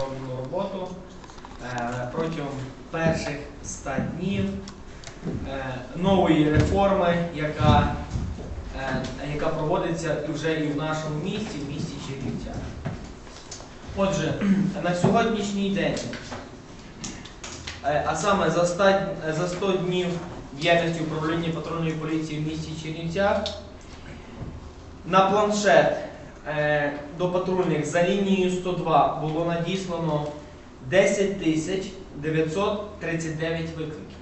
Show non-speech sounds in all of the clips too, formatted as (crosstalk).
зроблену роботу е, протягом перших 100 днів е, нової реформи, яка, е, яка проводиться вже і в нашому місті, в місті Чернівцях. Отже, (clears throat) на сьогоднішній день, а саме за 100, за 100 днів діяльності управління патрульної поліції в місті Чернівцях, на планшет до патрульних за лінією 102 було надіслано 10 тисяч 939 викликів.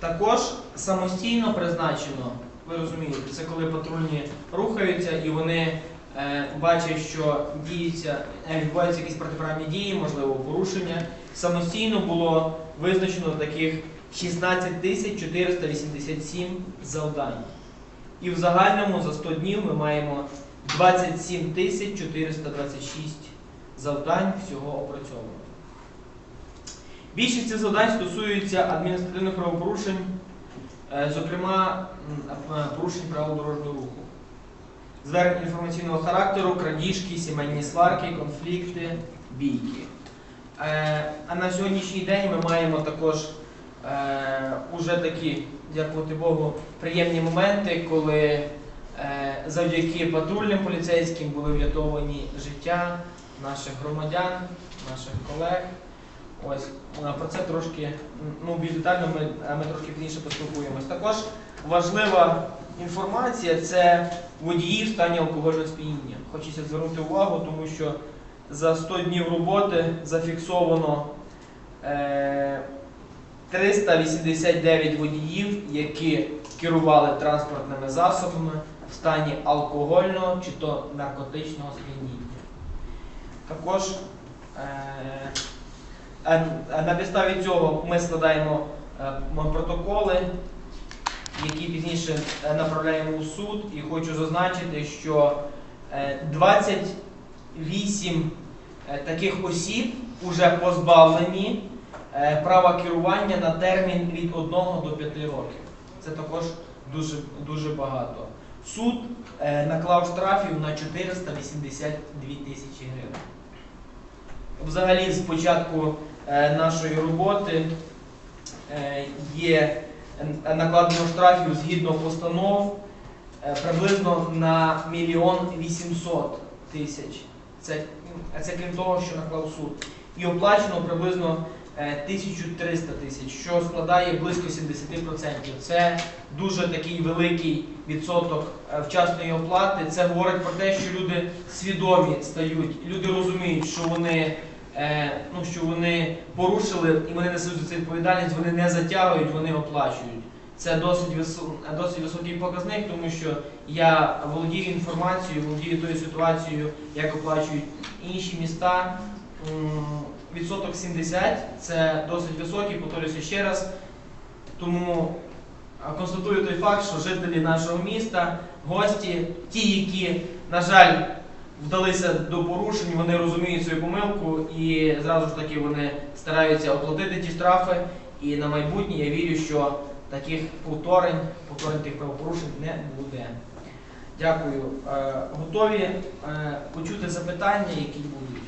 Також самостійно призначено, ви розумієте, це коли патрульні рухаються і вони е, бачать, що діється, е, відбуваються якісь протиправні дії, можливо, порушення. Самостійно було визначено таких 16 тисяч 487 завдань. І в загальному за 100 днів ми маємо 27 тисяч 426 завдань всього опрацьовано. Більшість цих завдань стосуються адміністративних правопорушень, е, зокрема е, порушень правил дорожнього руху. Звернень інформаційного характеру, крадіжки, сімейні сварки, конфлікти, бійки. Е, А на сьогоднішній день ми маємо також уже такі, дякувати Богу, приємні моменти, коли завдяки патрульним поліцейським були врятовані життя наших громадян, наших колег. Ось е, про це трошки ну, більш детально ми, е, ми трошки пізніше поспілкуємось. Також важлива інформація це водії в стані алкогольного сп'яніння. Хочеться звернути увагу, тому що за 100 днів роботи зафіксовано е, 389 водіїв, які керували транспортними засобами в стані алкогольного чи то наркотичного сп'яніння. Також е, е, е, на підставі цього ми складаємо е, протоколи, які пізніше е, направляємо у суд. І хочу зазначити, що е, 28 е, таких осіб вже позбавлені е, права керування на термін від 1 до 5 років. Це також дуже, дуже багато. Суд е, наклав штрафів на 482 тисячі гривень. Взагалі, з початку е, нашої роботи е, є накладено штрафів згідно постанов е, приблизно на мільйон 800 тисяч. Це, це крім того, що наклав суд. І оплачено приблизно 1300 тисяч, що складає близько 70%. Це дуже такий великий відсоток е, вчасної оплати. Це говорить про те, що люди свідомі стають, люди розуміють, що вони. е, Ну, що вони порушили і вони несуть за це відповідальність, вони не затягують, вони оплачують. Це досить, висо- досить високий показник, тому що я володію інформацією, володію тою ситуацією, як оплачують інші міста. Відсоток 70 це досить високий, повторюся ще раз. Тому констатую той факт, що жителі нашого міста, гості, ті, які, на жаль, вдалися до порушень, вони розуміють свою помилку і зразу ж таки вони стараються оплатити ті штрафи. І на майбутнє я вірю, що таких повторень, повторень тих правопорушень не буде. Дякую. Е, Готові е, почути запитання, які будуть?